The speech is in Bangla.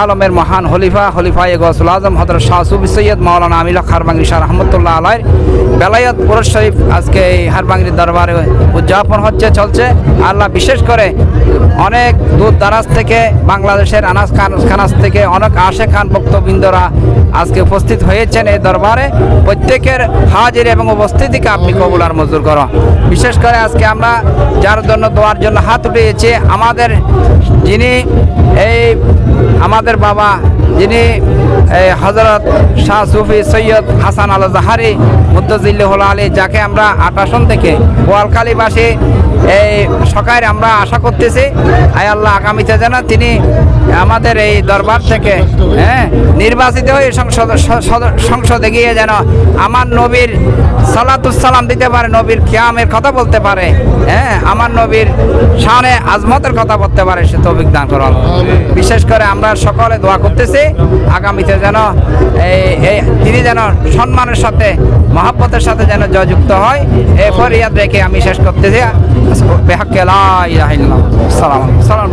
আলমের মহান গৌসুল আজম সৈয়দ আমিল হক হারবাঙ্গি শাহ রহমতুল্লাহ পুরুষ শরীফ আজকে এই হারবাঙ্গির দরবারে উদযাপন হচ্ছে, চলছে। আল্লাহ বিশেষ করে অনেক দূর দারাজ থেকে বাংলাদেশের আনাজ খান খানাজ থেকে অনেক আশে খান ভক্তবৃন্দরা আজকে উপস্থিত হয়েছেন এই দরবারে। প্রত্যেকের হাজির এবং উপস্থিতিকে আপনি কবুল আর মজুর করো বিশেষ করে আজকে আমরা যার জন্য দোয়ার জন্য হাত উঠিয়েছি, আমাদের যিনি এই আমাদের বাবা, যিনি এই হজরত শাহ সুফি সৈয়দ হাসান আল জাহারি মুদ্দজিল্লাহুল আলী, যাকে আমরা আটাশন থেকে বোয়ালখালীবাসী এই সকালে আমরা আশা করতেছি, আয় আল্লাহ আগামীতে যেন তিনি আমাদের এই দরবার থেকে হ্যাঁ নির্বাচিত হয়ে সংসদ সংসদে গিয়ে যেন আমার নবীর সালাতুসালাম দিতে পারে নবীর কিয়ামের কথা বলতে পারে হ্যাঁ আমার নবীর শানে আজমতের কথা বলতে পারে সে তৌফিক দান করো বিশেষ করে আমরা সকলে দোয়া করতেছি আগামীতে যেন এই তিনি যেন সম্মানের সাথে মহাব্বতের সাথে যেন জয়যুক্ত হয় এ ফরিয়াদ রেখে আমি শেষ করতেছি। বেহাক্কে লা ইলাহা সালাম সালাম।